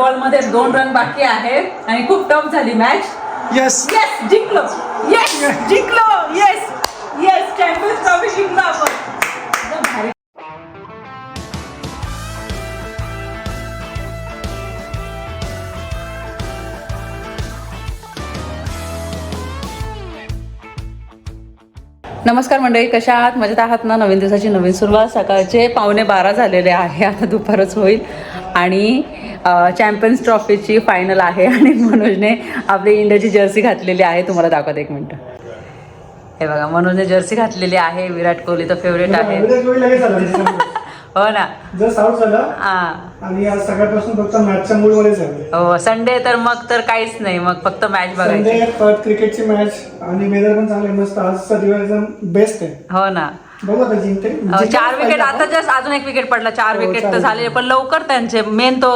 बॉलमध्ये दोन रन बाकी आहे आणि खूप टफ झाली मॅच येस येस जिंकलो. येस जिंकलो. येस येस चॅम्पियन्स ट्रॉफी जिंकलो आपण. एकदम भारी. नमस्कार मंडळी कशा आहात? मजेत आहात ना? नवीन दिवसाची नवीन सुरुवात. सकाळचे पावणे बारा झालेले आहे. आता दुपारच होईल. आणि चॅम्पियन्स ट्रॉफीची फायनल आहे आणि मनोजने आपली इंडियाची जर्सी घातलेली आहे. तुम्हाला दाखवते एक मिनटं. हे बघा मनोजने जर्सी घातलेली आहे. विराट कोहली तर फेवरेट आहे. लगेच आला त्याच्यामध्ये. हो ना. हा. हो संडे तर मग तर काहीच नाही. मग फक्त मॅच बघायची. क्रिकेटची मॅच आणि वेदर पण चांगलं आहे. मस्त. आजचा दिवस एकदम बेस्ट आहे. हो ना. बघू आता जिंकते अ, जिंकायला चार विकेट पाहिजे आता. जस्ट अजून एक विकेट पडला. चार हो, विकेट तर चार झाले पण लवकर त्यांचे मेन तो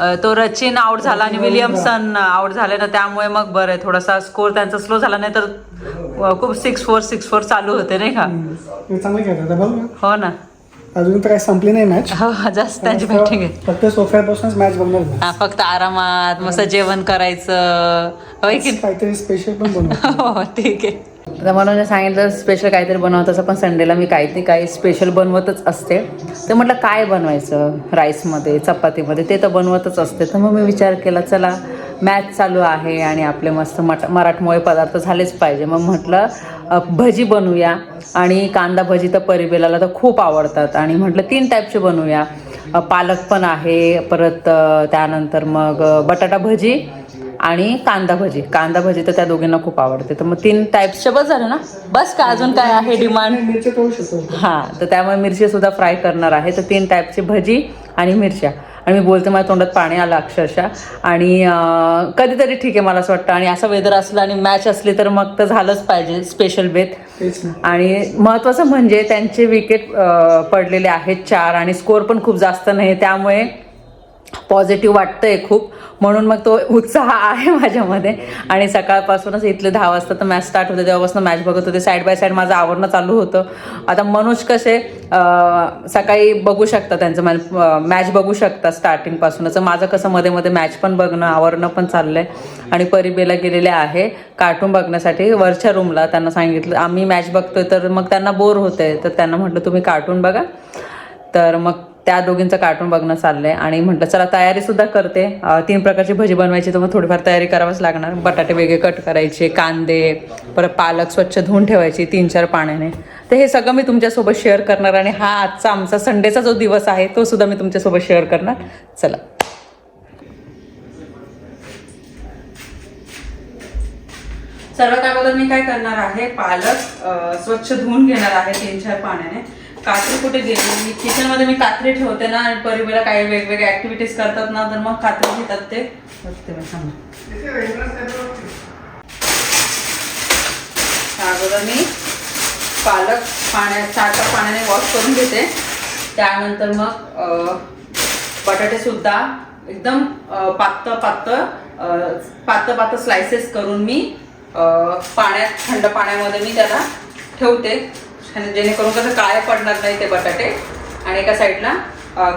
अ, तो रचिन आउट झाला आणि विलियमसन आउट झाले. ना त्यामुळे मग बरं आहे. थोडासा स्कोर त्यांचा स्लो झाला नाही तर अ, खूप सिक्स फोर सिक्स फोर चालू होते नाही का? हम्म. हे चांगलं खेळतात आता बघू. ना. हो ना. अजून तर काही संपली नाही मॅच हो जास्त त्यांची बॅटिंग आहे. फक्त सोफ्यापासूनच मॅच बघणार. हा, फक्त आरामात मस्त जेवण करायचं. होय की काहीतरी स्पेशल पण बनवू हो ठीक आहे. तर मला सांगितलं स्पेशल काहीतरी बनवत असं पण संडेला मी काहीतरी काही स्पेशल बनवतच असते. तर म्हटलं काय बनवायचं राईसमध्ये चपातीमध्ये? ते तर बनवतच असते. तर मग मी विचार केला चला मॅच चालू आहे आणि आपले मस्त मट मराठमोळे पदार्थ झालेच पाहिजे. मग म्हटलं भजी बनवूया आणि कांदा भजी तर परिबेलाला तर खूप आवडतात. आणि म्हटलं तीन टाईपचे बनवूया. पालक पण आहे परत त्यानंतर मग बटाटा भजी आणि कांदा भजी. कांदा भजी तर त्या दोघींना खूप आवडते. तर मग तीन टाईप्सचे बस झालं ना? बस का अजून काय आहे डिमांड हां तर त्यामुळे मिरची सुद्धा फ्राय करणार आहे. तर तीन टाईपची भजी आणि मिरच्या. आणि मी बोलते माझ्या तोंडात पाणी आलं अक्षरशः. आणि कधीतरी ठीक आहे मला असं वाटतं. आणि असं वेदर असलं आणि मॅच असली तर मग तर झालंच पाहिजे स्पेशल बेत आणि महत्त्वाचं म्हणजे त्यांचे विकेट पडलेले आहेत चार आणि स्कोर पण खूप जास्त नाही त्यामुळे पॉझिटिव्ह वाटतंय खूप. म्हणून मग तो उत्साह आहे माझ्यामध्ये. आणि सकाळपासूनच इथले दहा वाजता तर मॅच स्टार्ट होते. तेव्हापासून मॅच बघत होते. साईड बाय साईड माझं आवरणं चालू होतं. आता मनोज कसे सकाळी बघू शकता त्यांचं. मॅच बघू शकता स्टार्टिंगपासूनच माझं कसं मध्ये मध्ये मॅच पण बघणं आवरणं पण चाललंय. आणि परिबेला गेलेले आहे. कार्टून बघण्यासाठी वरच्या रूमला त्यांना सांगितलं आम्ही मॅच बघतोय. तर मग त्यांना बोर होते तर त्यांना म्हटलं तुम्ही कार्टून बघा. तर मग त्या दोघींचं कार्टून बघणं चाललंय. आणि म्हटलं चला तयारी सुद्धा करते. तीन प्रकारची भजी बनवायची तर मग थोडीफार तयारी करावीच लागणार. बटाटे वेगळे कट करायचे कांदे परत पालक स्वच्छ धुवून ठेवायची तीन चार पाण्याने. तर हे सगळं मी तुमच्यासोबत शेअर करणार आणि हा आजचा आमचा संडेचा जो दिवस आहे तो सुद्धा मी तुमच्यासोबत शेअर करणार. चला. सर्वात अगोदर मी काय करणार आहे पालक स्वच्छ धुवून घेणार आहे तीन चार पाण्याने. कात्री कुठे गेली? मी किचनमध्ये मी कात्री ठेवते ना आणि परिवेला काही वेगवेगळ्या ऍक्टिव्हिटीज करतात ना तर मग कात्री घेतात ते. मी अगोदर मी पालक पाण्यात साखर पाण्याने वॉश करून घेते. त्यानंतर मग बटाटेसुद्धा बटाटे सुद्धा एकदम पातळ पातळ पातळ पातळ स्लायसेस करून मी पाण्यात थंड पाण्यामध्ये मी त्याला ठेवते. आणि जेणेकरून कसं काळे पडणार नाही ते बटाटे. आणि एका साईडला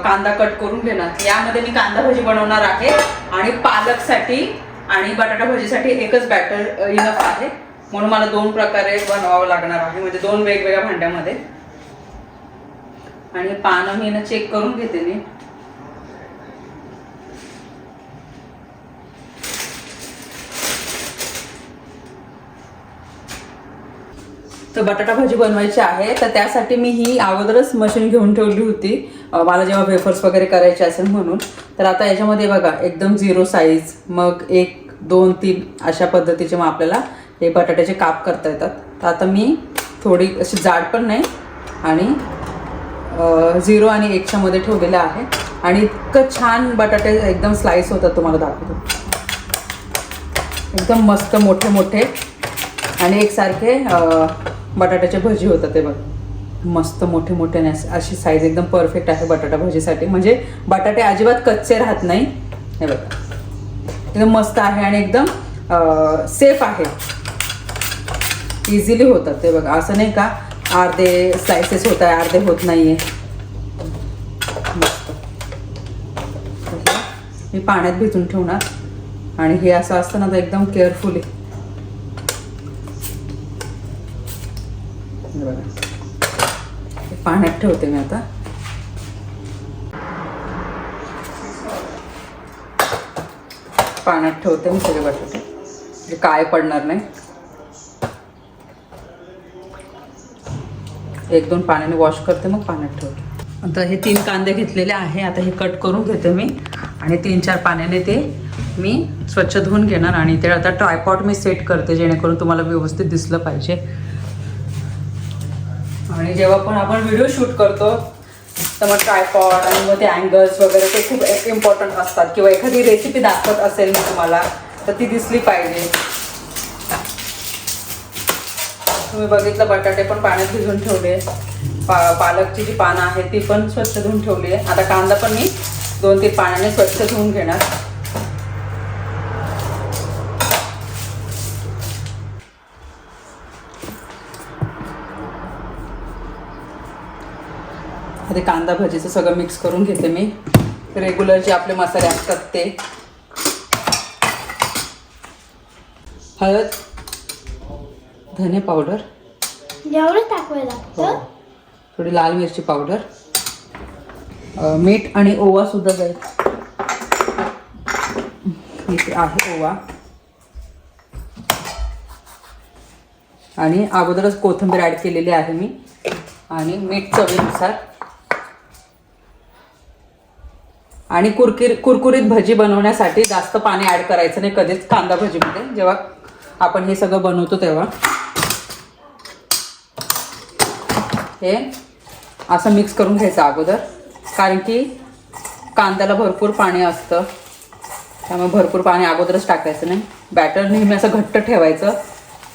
कांदा कट करून घेणार. यामध्ये मी कांदा भजी बनवणार आहे. आणि पालकसाठी आणि बटाटा भजीसाठी एकच बॅटर इनफ आहे. म्हणून मला दोन प्रकारे बनवावं लागणार आहे. म्हणजे दोन वेगवेगळ्या भांड्यामध्ये. आणि पानं मी ना चेक करून घेते मी. तर बटाटा भाजी बनवायची आहे तर त्यासाठी मी ही अगोदरच मशीन घेऊन ठेवली होती. मला जेव्हा वेफर्स वगैरे करायचे असेल म्हणून. तर आता याच्यामध्ये बघा एकदम झिरो साईज मग एक दोन तीन अशा पद्धतीचे मग आपल्याला हे बटाट्याचे काप करता येतात. तर आता मी थोडी अशी जाड पण नाही आणि झिरो आणि एकच्या मध्ये ठेवलेलं आहे. आणि इतकं छान बटाटे एकदम स्लाइस होतात तुम्हाला दाखवतो. एकदम मस्त मोठे मोठे आणि एकसारखे बटाट्याचे भजी होतात ते बघ. मस्त मोठे मोठे नाही अशी- साईज एकदम परफेक्ट आहे बटाटा भजीसाठी. म्हणजे बटाटे अजिबात कच्चे राहत नाही. हे बघ. एकदम मस्त आहे आणि एकदम सेफ आहे. इझिली होतात ते बघा. असं नाही का अर्धे स्लायसेस होत आहे अर्धे होत नाहीये. मस्त. मी पाण्यात भिजून ठेवणार. आणि हे असं असतं ना तर एकदम केअरफुली बघा हे पाण्यात ठेवते मी आता. पाण्यात ठेवते मी सगळे बटाटे. म्हणजे काय पडणार नाही. एक दोन पाण्याने वॉश करते मग पाण्यात ठेवते. आता हे तीन कांदे घेतलेले आहे आता हे कट करून घेते मी. आणि तीन चार पाण्याने ते मी स्वच्छ धुवून घेणार आणि ते आता ट्रायपॉट मी सेट करते जेणेकरून तुम्हाला व्यवस्थित दिसलं पाहिजे. आणि जेव्हा पण आपण व्हिडिओ शूट करतो तर मग ट्रायपॉड आणि मग ते अँगल्स वगैरे ते खूप इम्पॉर्टंट असतात. किंवा एखादी रेसिपी दाखवत असेल मी तुम्हाला तर ती दिसली पाहिजे. तुम्ही बघितलं बटाटे पण पाण्यात भिजून ठेवले. पा पालकची जी पानं आहेत ती पण स्वच्छ धुवून ठेवली आहे. आता कांदा पण मी दोन तीन पाण्याने स्वच्छ धुवून घेणार. ते कांदा भजीचं सगळं मिक्स करून घेते मी. रेग्युलर जे आपले मसाले असतात ते. हळद धने पावडर टाकवायला हो. थोडी लाल मिरची पावडर मीठ आणि ओवा सुद्धा जाईल इथे आहे ओवा. आणि अगोदरच कोथिंबीर ॲड केलेली आहे मी. आणि मीठ चवीनुसार आणि कुरकिर कुरकुरीत भजी बनवण्यासाठी जास्त पाणी ॲड करायचं नाही कधीच कांदा भजीमध्ये. जेव्हा आपण हे सगळं बनवतो तेव्हा. हे असं मिक्स करून घ्यायचं अगोदर. कारण की कांद्याला भरपूर पाणी असतं. त्यामुळे भरपूर पाणी अगोदरच टाकायचं नाही. बॅटर नेहमी असं घट्ट ठेवायचं.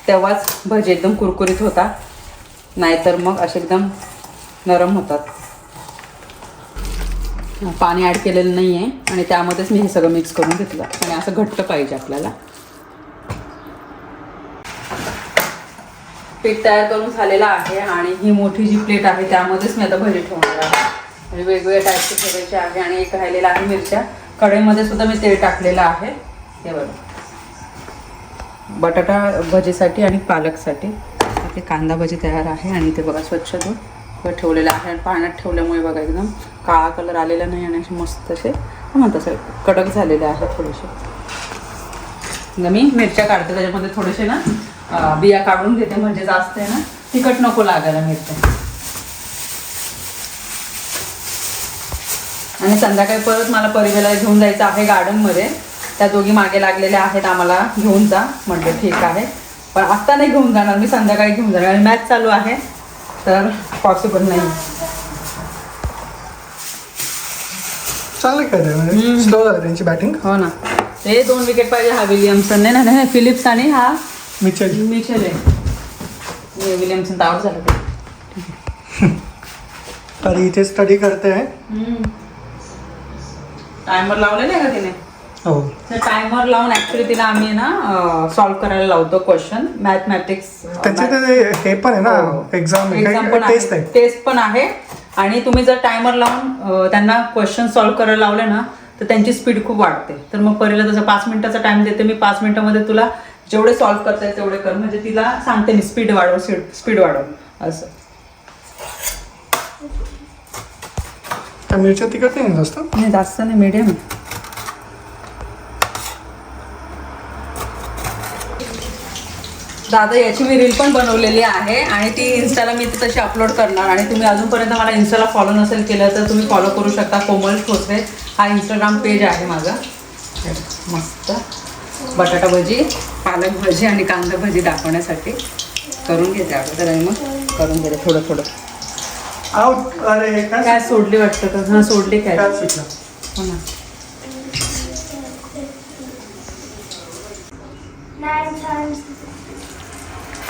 तेव्हाच भजी एकदम कुरकुरीत होता नाहीतर मग असे एकदम नरम होतात. पाणी ॲड केलेलं नाही आहे आणि त्यामध्येच मी हे सगळं मिक्स करून घेतलं. आणि असं घट्ट पाहिजे आपल्याला. पीठ तयार करून झालेलं आहे आणि ही मोठी जी प्लेट आहे त्यामध्येच मी आता भजी ठेवणार आहे. म्हणजे वेगवेगळ्या टाईपचे ठेवायचे आहे आणि एक राहिलेला आहे मिरच्या. कढईमध्ये सुद्धा मी तेल टाकलेलं आहे. हे बघा. बटाटा भजीसाठी आणि पालकसाठी. ते कांदा भजी तयार आहे आणि ते बघा स्वच्छ धुवून ठेवलेलं आहे. आणि पाण्यात ठेवल्यामुळे बघा एकदम काळा कलर आलेला नाही आणि असे मस्त असे म्हणतात असे कडक झालेले आहे थोडेसे. म्हणजे मी मिरच्या काढते त्याच्यामध्ये थोडेसे ना बिया काढून घेते म्हणजे जास्त आहे ना तिखट नको लागायला मिरच्या. आणि संध्याकाळी परत मला परिवेला घेऊन जायचं आहे गार्डनमध्ये त्या दोघी मागे लागलेल्या आहेत आम्हाला घेऊन जा म्हटलं ठीक आहे. पण आत्ता नाही घेऊन जाणार मी संध्याकाळी घेऊन जाणार. आणि मॅच चालू आहे. तर पॉसिबल नाही. चांगलं आहे म्हणजे स्लो झालं त्यांची बॅटिंग हो ना. हे दोन विकेट पाहिजे हा विलियमसन. नाही ना नाही फिलिप्स आणि हा मिचल मिचेल आहे. विलियमसन तर आउट झालं ते. तर इथे स्टडी करते. आहे टायमर लावलेलं आहे का तिने? हो. तर टायमर लावून ऍक्च्युली तिला आम्ही ना सॉल्व्ह करायला लावतो क्वेश्चन मॅथमॅटिक्स त्याचे ते हे पण आहे ना एक्झाम एक्झाम पण टेस्ट आहे. आहे टेस्ट पण आहे. आणि तुम्ही जर टायमर लावून त्यांना क्वेश्चन सॉल्व्ह करायला लावले ना तर त्यांची स्पीड खूप वाढते. तर मग पहिला तसं पाच मिनिटाचा टाइम देते मी पाच मिनिटामध्ये तुला जेवढे सॉल्व्ह करता येईल तेवढे कर. म्हणजे तिला सांगते मी स्पीड वाढव स्पीड वाढव. असं. मिरच्या तिखट नाही जास्त? नाही जास्त नाही मीडियम दादा याची मी रील पण बनवलेली आहे आणि ती इन्स्टाला मी तशी अपलोड करणार. आणि तुम्ही अजूनपर्यंत मला इन्स्टाला फॉलो नसेल केलं तर तुम्ही फॉलो करू शकता. कोमल ठोसरे हा इंस्टाग्राम पेज आहे माझा. मस्त. बटाटा भजी पालक भजी आणि कांदा भजी दाखवण्यासाठी करून घेते अगोदर आणि मग करून घेते थोडं थोडं. आउट अरे काय सोडली वाटतं का हां सोडली काय? हो ना.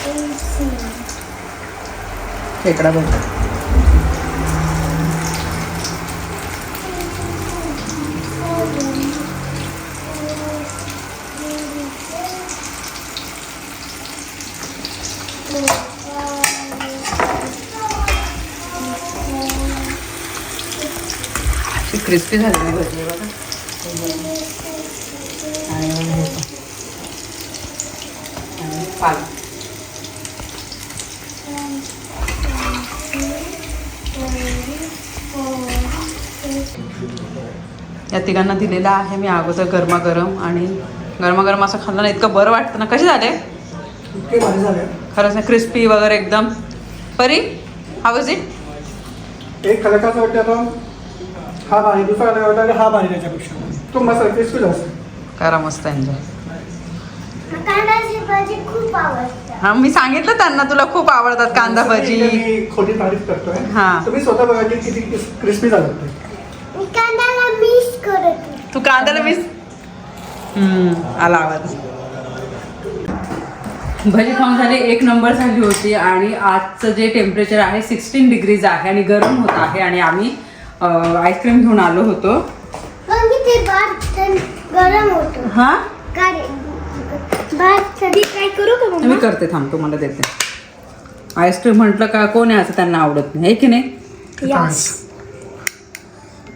Eighteen. खेकडा बघ क्रिस्पी झालेली भजी आहे बघा आणि हे पण. आणि पालक या तिघांना दिलेला आहे मी अगोदर गरमागरम आणि गरमागरम असं खाल्लं ना इतकं बरं वाटतं ना. कसे झाले? खरंच ना क्रिस्पी वगैरे एकदम. परी हावज इट एक खलकाचं वाटतं आता. हा भारी. दुसरा वाटतं हा भारी त्याच्यापेक्षा. तो मस्त क्रिस्पी जास्त करा मस्त एन्जॉय कांद्याची भाजी खूप आवडते. हा मी सांगितलं त्यांना तुला खूप आवडतात कांदा भजी. खोटी तारीफ करतोय. हा. तुम्ही स्वतः बघा की किती क्रिस्पी झालं ते मी कांद्याला मिस करत होते. तू कांद्याला मीस हम्म, आला आवाज. भजी खाऊन झाली एक नंबर झाली होती आणि आजचं जे टेम्परेचर आहे सिक्स्टीन डिग्रीज आहे आणि गरम होत आहे आणि आम्ही आईस्क्रीम घेऊन आलो होतो. गरम हा? काय भात कधी काय करू का मी करते थांबतो मला देते. आईस्क्रीम म्हटलं का कोण आहे असं त्यांना आवडत नाही हे की नाही?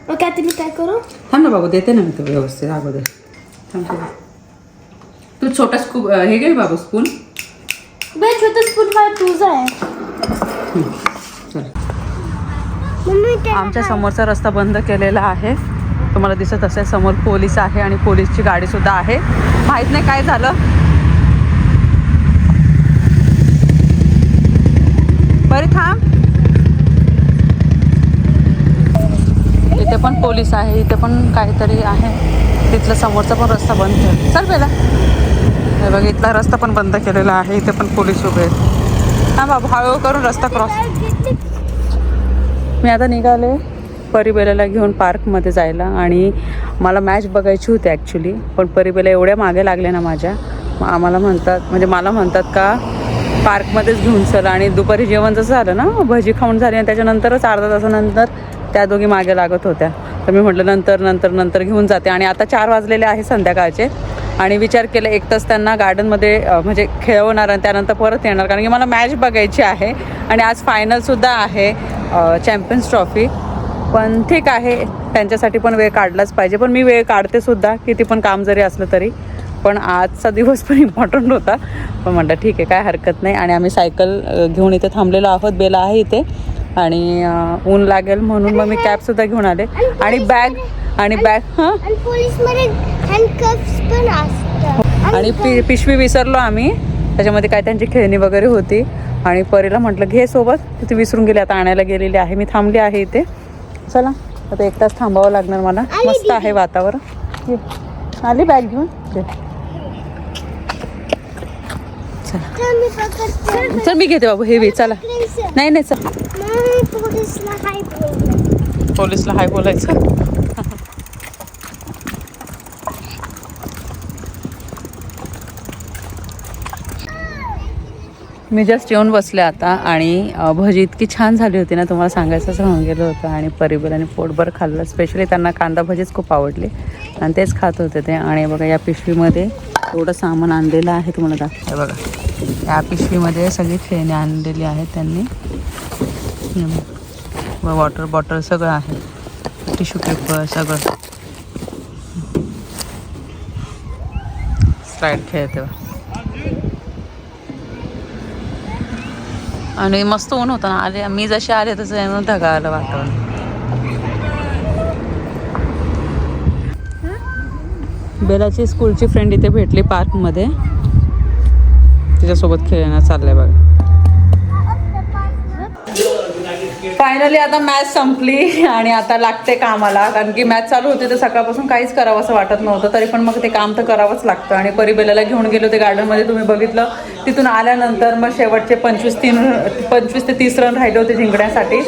मग आता मी काय करू? थांब ना बाबू देते ना मी व्यवस्थित अगोदर. थांब थोडं. तू छोटा स्कूप हे घे बाबू स्पून. बे छोटं स्पून मला तुझा आहे. चल. मम्मी ते आमच्या समोरचा रस्ता बंद केलेला आहे. तुम्हाला दिसत असेल समोर पोलीस आहे आणि पोलीसची गाडी सुद्धा आहे. माहीत नाही काय झालं. बरे थांब. पण पोलीस आहे इथे पण काहीतरी आहे. तिथलं समोरचा पण रस्ता बंद केला चल पहिला हे बघ इथला रस्ता पण बंद केलेला आहे. इथे पण पोलीस उभे आहेत. हा बाबा हळूहळू करून रस्ता क्रॉस मी आता निघाले परिबेलाला घेऊन पार्कमध्ये जायला आणि मला मॅच बघायची होती ॲक्च्युली पण परिबेला एवढ्या मागे लागले ना माझ्या. आम्हाला म्हणतात म्हणजे मला म्हणतात का पार्कमध्येच घेऊन चल. आणि दुपारी जेवण जसं झालं ना भजी खाऊन झाली आणि त्याच्यानंतरच अर्धा तासानंतर त्या दोघी मागे लागत होत्या. तर मी म्हटलं नंतर नंतर नंतर घेऊन जाते. आणि आता चार वाजलेले आहे संध्याकाळचे. आणि विचार केला एक तास त्यांना गार्डनमध्ये म्हणजे खेळवणार आणि त्यानंतर परत येणार. कारण की मला मॅच बघायची आहे. आणि आज फायनलसुद्धा आहे चॅम्पियन्स ट्रॉफी पण ठीक आहे त्यांच्यासाठी पण वेळ काढलाच पाहिजे. पण मी वेळ काढते सुद्धा किती पण काम जरी असलं तरी. पण आजचा दिवस पण इम्पॉर्टंट होता. पण म्हटलं ठीक आहे काय हरकत नाही. आणि आम्ही सायकल घेऊन इथे थांबलेलो आहोत बेला आहे इथे. आणि ऊन लागेल म्हणून मग मी कॅबसुद्धा घेऊन आले. आणि बॅग आणि बॅग हां? आणि पि पिशवी विसरलो आम्ही. त्याच्यामध्ये काय त्यांची खेळणी वगैरे होती. आणि परीला म्हटलं घे सोबत. तिथे विसरून गेले. आता आणायला गेलेली आहे. मी थांबली आहे इथे. चला आता एक तास थांबावं लागणार मला. मस्त. आहे वातावरण. आली बॅग घेऊन. चला. मी पकडते. चल मी घेते बाबू. हेवी चला. नाही नाही चल. मग पोलीसला हाय पोलीसला हाय बोलायचं. मी जस्ट येऊन बसले आता आणि भजी इतकी छान झाली होती ना तुम्हाला सांगायचंच राहून गेलं होतं. आणि परिबल आणि पोटभर खाल्लं. स्पेशली त्यांना कांदा भजीच खूप आवडली. आणि तेच खात होते ते. आणि बघा या पिशवीमध्ये एवढं सामान आणलेलं आहे. तुम्हाला दाखवते. बघा या पिशवीमध्ये सगळी खेळणी आणलेली आहेत त्यांनी. हम्म. व वॉटर बॉटल सगळं आहे. टिश्यू पेपर सगळं. स्लाईड खेळते आणि मस्त ऊन होतं ना. आले मी जसे आले तसं धगा आलं वातावरण. बेलाची स्कूलची फ्रेंड इथे भेटली पार्कमध्ये तिच्यासोबत खेळणं चाललंय बघा. फायनली आता मॅच संपली आणि आता लागते कामाला. कारण की मॅच चालू होती तर सकाळपासून काहीच करावं असं वाटत नव्हतं. तरी पण मग ते काम तर करावंच लागतं. आणि परिबेलाला घेऊन गेलो ते गार्डनमध्ये तुम्ही बघितलं तिथून आल्यानंतर मग शेवटचे पंचवीस तीन पंचवीस ते तीस रन राहिले होते जिंकण्यासाठी.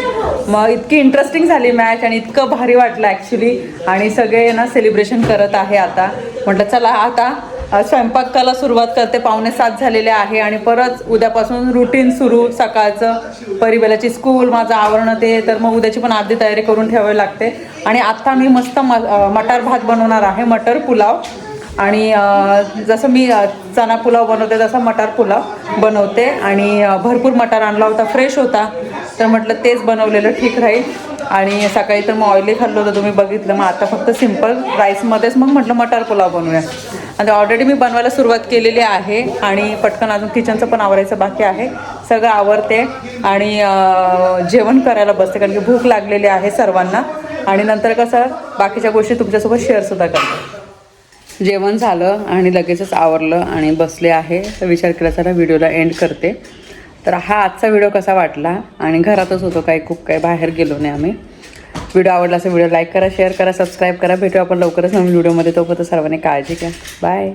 मग इतकी इंटरेस्टिंग झाली मॅच आणि इतकं भारी वाटलं ॲक्च्युली आणि सगळे ना सेलिब्रेशन करत आहे आता. म्हटलं चला आता स्वयंपाकाला सुरुवात करते. पावणे सात झालेले आहे आणि परत उद्यापासून रुटीन सुरू. सकाळचं परिबेलाची स्कूल माझं आवरणं ते. तर मग उद्याची पण आधी तयारी करून ठेवावी लागते. आणि आत्ता मी मस्त म मटार भात बनवणार आहे मटर पुलाव. आणि जसं मी चणा चना पुलाव बनवते तसा मटार पुलाव बनवते. आणि भरपूर मटार आणला होता फ्रेश होता. तर म्हटलं तेच बनवलेलं ठीक राहील. आणि सकाळी तर मग ऑइली खाल्लं होतं तुम्ही बघितलं. मग आता फक्त सिंपल राईसमध्येच मग म्हटलं मटार पुलाव बनवूया. आणि ऑलरेडी मी बनवायला सुरुवात केलेली आहे आणि पटकन अजून किचनचं पण आवरायचं बाकी आहे. सगळं आवरते आणि जेवण करायला बसते कारण की भूक लागलेली आहे सर्वांना. आणि नंतर कसं बाकीच्या गोष्टी तुमच्यासोबत शेअरसुद्धा करते. जेवण झालं आणि लगेचच आवरलं आणि बसले आहे. तर विचार केला चला व्हिडिओला एंड करते. तर हा आजचा व्हिडिओ कसा वाटला? आणि घरातच होतो काही खूप काही बाहेर गेलो नाही आम्ही. व्हिडिओ आवडला असेल व्हिडिओ लाईक करा शेअर करा सबस्क्राईब करा. भेटू आपण लवकरच नवीन व्हिडिओमध्ये. तोपर्यंत सर्वांनी काळजी घ्या. बाय.